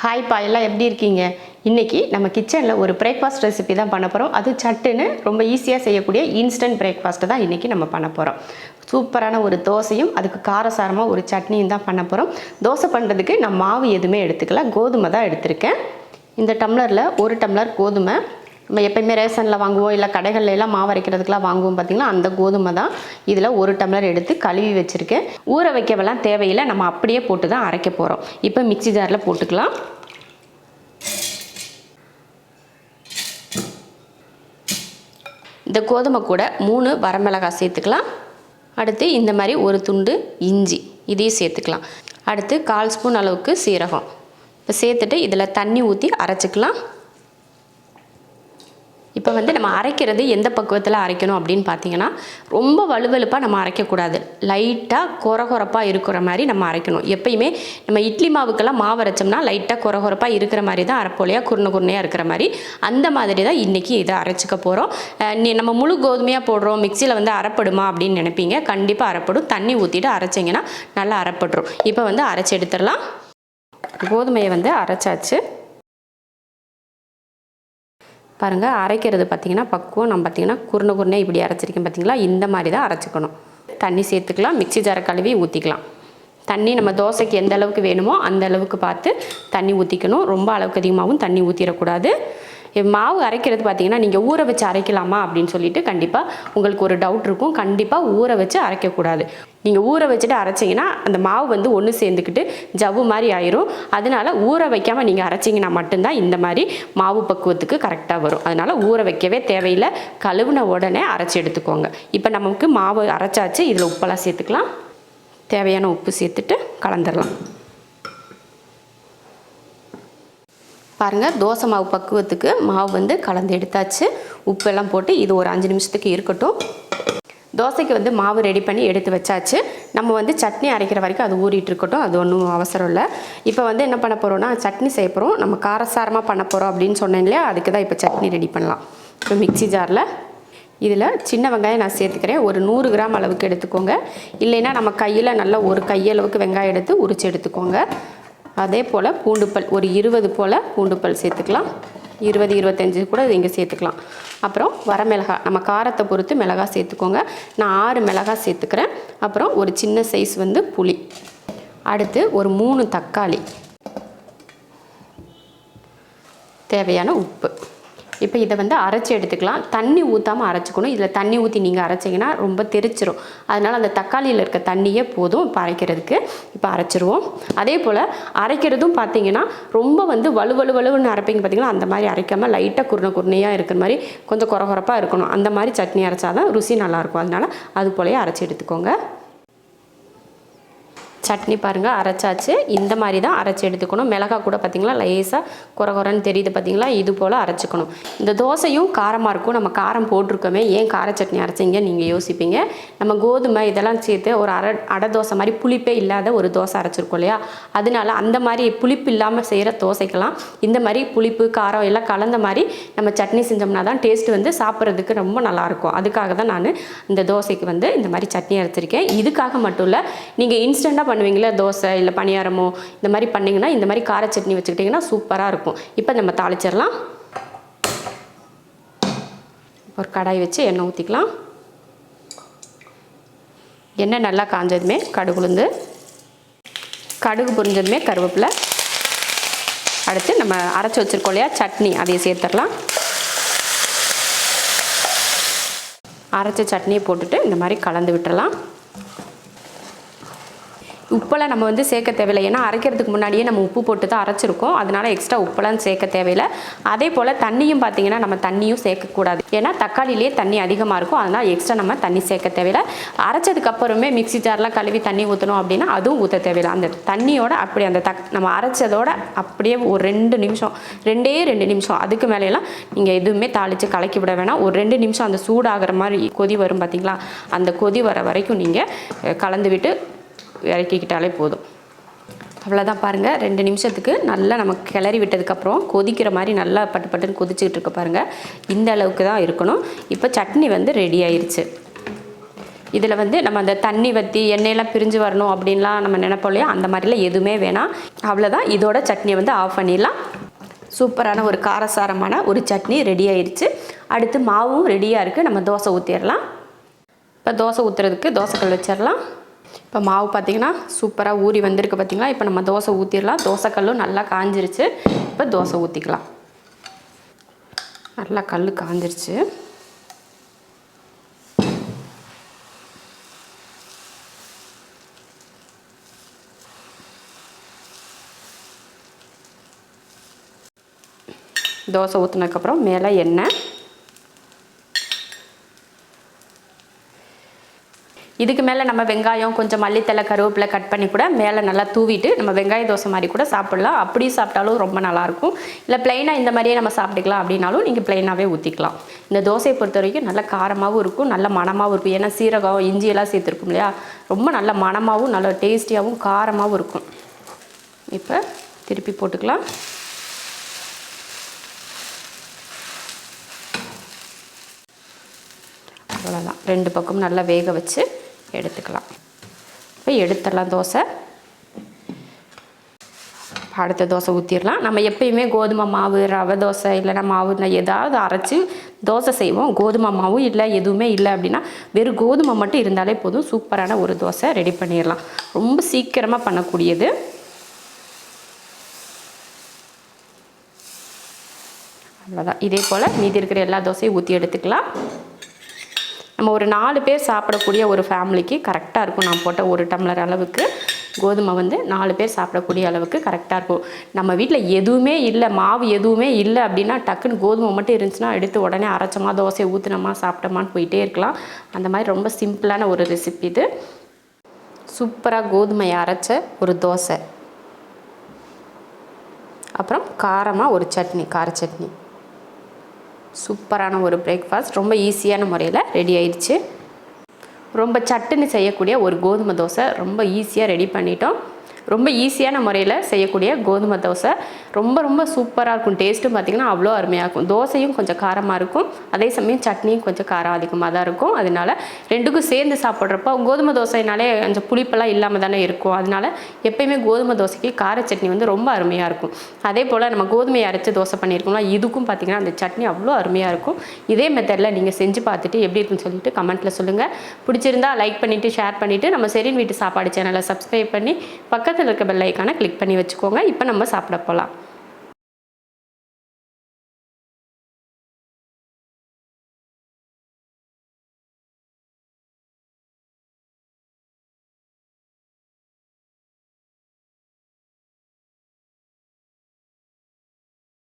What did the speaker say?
ஹாய்ப்பா எல்லாம் எப்படி இருக்கீங்க? இன்றைக்கி நம்ம கிச்சனில் ஒரு பிரேக்ஃபாஸ்ட் ரெசிபி தான் பண்ண போகிறோம் அது சட்டுன்னு ரொம்ப ஈஸியாக செய்யக்கூடிய இன்ஸ்டன்ட் பிரேக்ஃபாஸ்ட்டு தான் இன்றைக்கி நம்ம பண்ண போகிறோம் சூப்பரான ஒரு தோசையும் அதுக்கு காரசாரமாக ஒரு சட்னியும் தான் பண்ண போகிறோம் தோசை பண்ணுறதுக்கு நான் மாவு எதுவுமே எடுத்துக்கல. கோதுமை தான் எடுத்திருக்கேன். இந்த டம்ளரில் ஒரு டம்ளர் கோதுமை நம்ம எப்பயுமே ரேஷனில் வாங்குவோம் இல்லை கடைகள்ல எல்லாம் மாவு அரைக்கிறதுக்குலாம் வாங்குவோம் பார்த்தீங்களா அந்த கோதுமை தான் இதில் ஒரு டம்ளர் எடுத்து கழுவி வச்சுருக்கேன். ஊற வைக்கவெல்லாம் தேவையில்லை நம்ம அப்படியே போட்டு தான் அரைக்க போகிறோம் இப்போ மிக்ஸி ஜாரில் போட்டுக்கலாம். இந்த கோதுமை கூட மூணு வரமிளகாய் சேர்த்துக்கலாம். அடுத்து இந்த மாதிரி ஒரு துண்டு இஞ்சி இதையும் சேர்த்துக்கலாம். அடுத்து கால் ஸ்பூன் அளவுக்கு சீரகம். இப்போ சேர்த்துட்டு இதில் தண்ணி ஊற்றி அரைச்சிக்கலாம். இப்போ வந்து நம்ம அரைக்கிறது எந்த பக்குவத்தில் அரைக்கணும் அப்படின்னு பார்த்தீங்கன்னா ரொம்ப வலுவலுப்பாக நம்ம அரைக்கக்கூடாது. லைட்டாக குறகுறப்பாக இருக்கிற மாதிரி நம்ம அரைக்கணும். எப்பயுமே நம்ம இட்லி மாவுக்கெல்லாம் மாவு அரைச்சோம்னா லைட்டாக குறகுறப்பாக இருக்கிற மாதிரி தான் அரைப்போலையாக குருணை குருணையாக இருக்கிற மாதிரி. அந்த மாதிரி தான் இன்றைக்கி இதை அரைச்சிக்க போகிறோம் நீ நம்ம முழு கோதுமையாக போடுறோம் மிக்சியில் வந்து அரைப்படுமா அப்படின்னு நினைப்பீங்க. கண்டிப்பாக அரைப்படும். தண்ணி ஊற்றிட்டு அரைச்சிங்கன்னா நல்லா அரைப்பட்டுரும். இப்போ வந்து அரைச்சி எடுத்துடலாம். கோதுமையை வந்து அரைச்சாச்சு. பாருங்கள் அரைக்கிறது பார்த்திங்கன்னா பக்குவம். நம்ம பார்த்திங்கன்னா குருணை குருணையாக இப்படி அரைச்சிருக்கேன் பார்த்தீங்களா இந்த மாதிரி தான் அரைச்சிக்கணும். தண்ணி சேர்த்துக்கலாம் மிக்சி ஜார கழுவி ஊற்றிக்கலாம் தண்ணி நம்ம தோசைக்கு எந்த அளவுக்கு வேணுமோ அந்த அளவுக்கு பார்த்து தண்ணி ஊற்றிக்கணும் ரொம்ப அளவுக்கு அதிகமாகவும் தண்ணி ஊற்றிடக்கூடாது மாவு அரைக்கிறது பார்த்தீங்கன்னா நீங்கள் ஊற வச்சு அரைக்கலாமா அப்படின்னு சொல்லிட்டு கண்டிப்பாக உங்களுக்கு ஒரு டவுட் இருக்கும். கண்டிப்பாக ஊற வச்சு அரைக்கக்கூடாது. நீங்கள் ஊற வச்சுட்டு அரைச்சிங்கன்னா அந்த மாவு வந்து ஒன்று சேர்ந்துக்கிட்டு ஜவ்வு மாதிரி ஆயிரும். அதனால ஊற வைக்காமல் நீங்கள் அரைச்சிங்கன்னா மட்டும்தான் இந்த மாதிரி மாவு பக்குவத்துக்கு கரெக்டாக வரும். அதனால் ஊற வைக்கவே தேவையில்லை. கழுவுன உடனே அரைச்சி எடுத்துக்கோங்க. இப்போ நமக்கு மாவு அரைச்சாச்சு. இதில் உப்பெல்லாம் சேர்த்துக்கலாம். தேவையான உப்பு சேர்த்துட்டு கலந்துடலாம் பாருங்கள் தோசை மாவு பக்குவத்துக்கு மாவு வந்து கலந்து எடுத்தாச்சு. உப்பெல்லாம் போட்டு இது ஒரு அஞ்சு நிமிஷத்துக்கு இருக்கட்டும். தோசைக்கு வந்து மாவு ரெடி பண்ணி எடுத்து வச்சாச்சு. நம்ம வந்து சட்னி அரைக்கிற வரைக்கும் அது ஊறிட்டு இருக்கட்டும். அது ஒன்றும் அவசரம் இல்லை. இப்போ வந்து என்ன பண்ண போகிறோம்னா சட்னி செய்ய போகிறோம் நம்ம காரசாரமாக பண்ண போகிறோம் அப்படின்னு சொன்னேன் இல்லையா? அதுக்கு தான் இப்போ சட்னி ரெடி பண்ணலாம். இப்போ மிக்ஸி ஜாரில் இதில் சின்ன வெங்காயம் நான் சேர்த்துக்கிறேன். ஒரு நூறு கிராம் அளவுக்கு எடுத்துக்கோங்க. இல்லைன்னா நம்ம கையில் நல்லா ஒரு கையளவுக்கு வெங்காயம் எடுத்து உரிச்சு எடுத்துக்கோங்க. அதே போல் பூண்டுப்பல் ஒரு இருபது போல் பூண்டுப்பல் சேர்த்துக்கலாம். இருபது இருபத்தஞ்சி கூட இங்கே சேர்த்துக்கலாம். அப்புறம் வரமிளகாய் நம்ம காரத்தை பொறுத்து மிளகா சேர்த்துக்கோங்க. நான் ஆறு மிளகா சேர்த்துக்கிறேன். அப்புறம் ஒரு சின்ன சைஸ் வந்து புளி. அடுத்து ஒரு மூணு தக்காளி. தேவையான உப்பு. இப்போ இதை வந்து அரைச்சி எடுத்துக்கலாம். தண்ணி ஊற்றாமல் அரைச்சிக்கணும். இதில் தண்ணி ஊற்றி நீங்கள் அரைச்சிங்கன்னா ரொம்ப தெரிச்சிரும். அதனால் அந்த தக்காளியில் இருக்க தண்ணியே போதும் இப்போ அரைக்கிறதுக்கு இப்போ அரைச்சிருவோம். அதே போல் அரைக்கிறதும் பார்த்தீங்கன்னா ரொம்ப வந்து வலு வலு வலுன்னு அரைப்பீங்க பார்த்தீங்கன்னா அந்த மாதிரி அரைக்காமல் லைட்டாக குருணை குருணையாக இருக்கிற மாதிரி கொஞ்சம் குறகுறப்பாக இருக்கணும். அந்த மாதிரி சட்னி அரைச்சாதான் ருசி நல்லாயிருக்கும் அதனால் அது போலயே அரைச்சி எடுத்துக்கோங்க. சட்னி பாருங்கள் அரைச்சாச்சு. இந்த மாதிரி தான் அரைச்சி எடுத்துக்கணும். மிளகா கூட பார்த்திங்களா லேசாக குறை குறைன்னு தெரியுது பார்த்திங்களா இது போல் அரைச்சிக்கணும். இந்த தோசையும் காரமாக இருக்கும். நம்ம காரம் போட்டிருக்கோமே ஏன் கார சட்னி அரைச்சிங்க நீங்கள் யோசிப்பீங்க. நம்ம கோதுமை இதெல்லாம் சேர்த்து ஒரு அரை அடை தோசை மாதிரி புளிப்பே இல்லாத ஒரு தோசை அரைச்சிருக்கோம் இல்லையா? அதனால அந்த மாதிரி புளிப்பு இல்லாமல் செய்கிற தோசைக்கெல்லாம் இந்த மாதிரி புளிப்பு காரம் எல்லாம் கலந்த மாதிரி நம்ம சட்னி செஞ்சோம்னா தான் டேஸ்ட் வந்து சாப்பிட்றதுக்கு ரொம்ப நல்லாயிருக்கும் அதுக்காக தான் நான் இந்த தோசைக்கு வந்து இந்த மாதிரி சட்னி அரைச்சிருக்கேன். இதுக்காக மட்டும் இல்லை நீங்கள் இன்ஸ்டண்ட்டாக பண்ணுவீங்களே? தோசை இல்லை பணியாரமோ? இந்த மாதிரி பண்ணிங்கன்னா இந்த மாதிரி கார சட்னி வச்சுக்கிட்டிங்கன்னா சூப்பராக இருக்கும். இப்போ நம்ம தாளிச்சிடலாம். ஒரு கடாய் வச்சு எண்ணெய் ஊற்றிக்கலாம் எண்ணெய் நல்லா காஞ்சதுமே கடுகு உளுந்து. கடுகு புரிஞ்சதுமே கருவேப்பிலை. அடுத்து நம்ம அரைச்சி வச்சுருக்கோம் இல்லையா? சட்னி அதையே சேர்த்துடலாம். அரைச்ச சட்னியை போட்டுட்டு இந்த மாதிரி கலந்து விட்டுடலாம். உப்பெல்லாம் நம்ம வந்து சேர்க்க தேவையில்லை. ஏன்னா அரைக்கிறதுக்கு முன்னாடியே நம்ம உப்பு போட்டு தான் அரைச்சிருக்கோம். அதனால எக்ஸ்ட்ரா உப்பெல்லாம் சேர்க்க தேவையில்லை. அதே போல் தண்ணியும் பார்த்தீங்கன்னா நம்ம தண்ணியும் சேர்க்கக்கூடாது ஏன்னா தக்காளிலேயே தண்ணி அதிகமாக இருக்கும். அதனால் எக்ஸ்ட்ரா நம்ம தண்ணி சேர்க்க தேவையில்லை. அரைச்சதுக்கப்புறமே மிக்சி ஜார்லாம் கழுவி தண்ணி ஊற்றணும் அப்படின்னா அதுவும் ஊற்ற தேவையில்லை. அந்த தண்ணியோட அப்படி அந்த தக் நம்ம அரைச்சதோட அப்படியே ஒரு ரெண்டு நிமிஷம் ரெண்டே ரெண்டு நிமிஷம் அதுக்கு மேலேலாம் நீங்கள் எதுவுமே தாளித்து கலக்கி விட வேணாம். ஒரு ரெண்டு நிமிஷம் அந்த சூடாகிற மாதிரி கொதி வரும் பார்த்தீங்களா அந்த கொதி வர வரைக்கும் நீங்கள் கலந்து விட்டு இறக்கிக்கிட்டாலே போதும். அவ்வளோதான் பாருங்கள் ரெண்டு நிமிஷத்துக்கு நல்லா நம்ம கிளறி விட்டதுக்கப்புறம் கொதிக்கிற மாதிரி நல்லா பட்டு பட்டுன்னு கொதிச்சுக்கிட்டு இருக்க பாருங்கள் இந்த அளவுக்கு தான் இருக்கணும். இப்போ சட்னி வந்து ரெடி ஆயிடுச்சு இதில் வந்து நம்ம அந்த தண்ணி வற்றி எண்ணெயெல்லாம் பிரிஞ்சு வரணும் அப்படின்லாம் நம்ம நினைப்போம் இல்லையா? அந்த மாதிரிலாம் எதுவுமே வேணாம். அவ்வளோதான் இதோட சட்னியை வந்து ஆஃப் பண்ணிடலாம். சூப்பரான ஒரு காரசாரமான ஒரு சட்னி ரெடி ஆயிடுச்சு அடுத்து மாவும் ரெடியாக இருக்குது நம்ம தோசை ஊற்றிடலாம் இப்போ தோசை ஊற்றுறதுக்கு தோசைக்கல் வச்சிடலாம். இப்போ மாவு பார்த்திங்கன்னா சூப்பராக ஊறி வந்திருக்கு பார்த்திங்களா? இப்போ நம்ம தோசை ஊற்றிடலாம் தோசைக்கல்லும் நல்லா காஞ்சிருச்சு. இப்போ தோசை ஊற்றிக்கலாம் நல்லா கல் காஞ்சிருச்சு. தோசை ஊற்றினதுக்கப்புறம் மேலே எண்ணெய். இதுக்கு மேலே நம்ம வெங்காயம் கொஞ்சம் மல்லித்தலை கருவேப்பிலை கட் பண்ணி கூட மேலே நல்லா தூவிட்டு நம்ம வெங்காய தோசை மாதிரி கூட சாப்பிட்லாம். அப்படி சாப்பிட்டாலும் ரொம்ப நல்லாயிருக்கும் இல்லை ப்ளைனாக இந்த மாதிரியே நம்ம சாப்பிட்டுக்கலாம் அப்படின்னாலும் நீங்கள் ப்ளைனாகவே ஊற்றிக்கலாம் இந்த தோசையை பொறுத்த வரைக்கும் நல்ல காரமாகவும் இருக்கும் நல்ல மணமாகவும் இருக்கும். ஏன்னா சீரகம் இஞ்சியெல்லாம் சேர்த்துருக்கும் இல்லையா? ரொம்ப நல்ல மணமாகவும் நல்ல டேஸ்டியாகவும் காரமாகவும் இருக்கும். இப்போ திருப்பி போட்டுக்கலாம். அவ்வளோதான் ரெண்டு பக்கமும் நல்லா வேக வச்சு எடுத்துக்கலாம். இப்போ எடுத்துடலாம் தோசை. அடுத்த தோசை ஊற்றிடலாம் நம்ம எப்பயுமே கோதுமை மாவு ரவை தோசை இல்லைன்னா மாவு இல்லை ஏதாவது அரைச்சி தோசை செய்வோம். கோதுமை மாவும் இல்லை எதுவுமே இல்லை அப்படின்னா வெறும் கோதுமை மட்டும் இருந்தாலே போதும். சூப்பரான ஒரு தோசை ரெடி பண்ணிடலாம். ரொம்ப சீக்கிரமாக பண்ணக்கூடியது. அவ்வளோதான் இதே போல் மீதி இருக்கிற எல்லா தோசையும் ஊற்றி எடுத்துக்கலாம். நம்ம ஒரு நாலு பேர் சாப்பிடக்கூடிய ஒரு ஃபேமிலிக்கு கரெக்டாக இருக்கும். நான் போட்ட ஒரு டம்ளர் அளவுக்கு கோதுமை வந்து நாலு பேர் சாப்பிடக்கூடிய அளவுக்கு கரெக்டாக இருக்கும். நம்ம வீட்டில் எதுவுமே இல்லை மாவு எதுவுமே இல்லை அப்படின்னா டக்குன்னு கோதுமை மட்டும் இருந்துச்சுன்னா எடுத்து உடனே அரைச்சோமா தோசையை ஊற்றுனமா சாப்பிட்டோமான்னு போயிட்டே இருக்கலாம். அந்த மாதிரி ரொம்ப சிம்பிளான ஒரு ரெசிபி இது. சூப்பராக கோதுமையை அரைச்ச ஒரு தோசை. அப்புறம் காரமாக ஒரு சட்னி கார சட்னி. சூப்பரான ஒரு பிரேக்ஃபாஸ்ட் ரொம்ப ஈஸியான முறையில் ரெடி ஆயிடுச்சு. ரொம்ப சட்டுன்னு செய்யக்கூடிய ஒரு கோதுமை தோசை ரொம்ப ஈஸியாக ரெடி பண்ணிட்டோம். ரொம்ப ஈஸியான முறையில் செய்யக்கூடிய கோதுமை தோசை. ரொம்ப ரொம்ப சூப்பராக இருக்கும். டேஸ்ட்டும் பார்த்திங்கன்னா அவ்வளோ அருமையாக இருக்கும். தோசையும் கொஞ்சம் காரமாக இருக்கும். அதே சமயம் சட்னியும் கொஞ்சம் காரம் அதிகமாக தான் இருக்கும். அதனால ரெண்டுக்கும் சேர்ந்து சாப்பிட்றப்போ கோதுமை தோசைனாலே கொஞ்சம் புளிப்பெல்லாம் இல்லாமல் தானே இருக்கும். அதனால எப்பயுமே கோதுமை தோசைக்கு கார சட்னி வந்து ரொம்ப அருமையாக இருக்கும். அதே போல் நம்ம கோதுமையை அரைச்சி தோசை பண்ணியிருக்கோம்னா இதுக்கும் பார்த்திங்கன்னா அந்த சட்னி அவ்வளோ அருமையாக இருக்கும். இதே மெத்தடில் நீங்கள் செஞ்சு பார்த்துட்டு எப்படி இருக்குன்னு சொல்லிட்டு கமெண்ட்டில் சொல்லுங்கள் பிடிச்சிருந்தா லைக் பண்ணிவிட்டு ஷேர் பண்ணிவிட்டு நம்ம செரின் வீட்டு சாப்பாடு சேனலை சப்ஸ்கிரைப் பண்ணி பக்கத்தில் இருக்க பெல் ஐக்கானை கிளிக் பண்ணி வச்சுக்கோங்க. இப்போ நம்ம சாப்பிட போகலாம்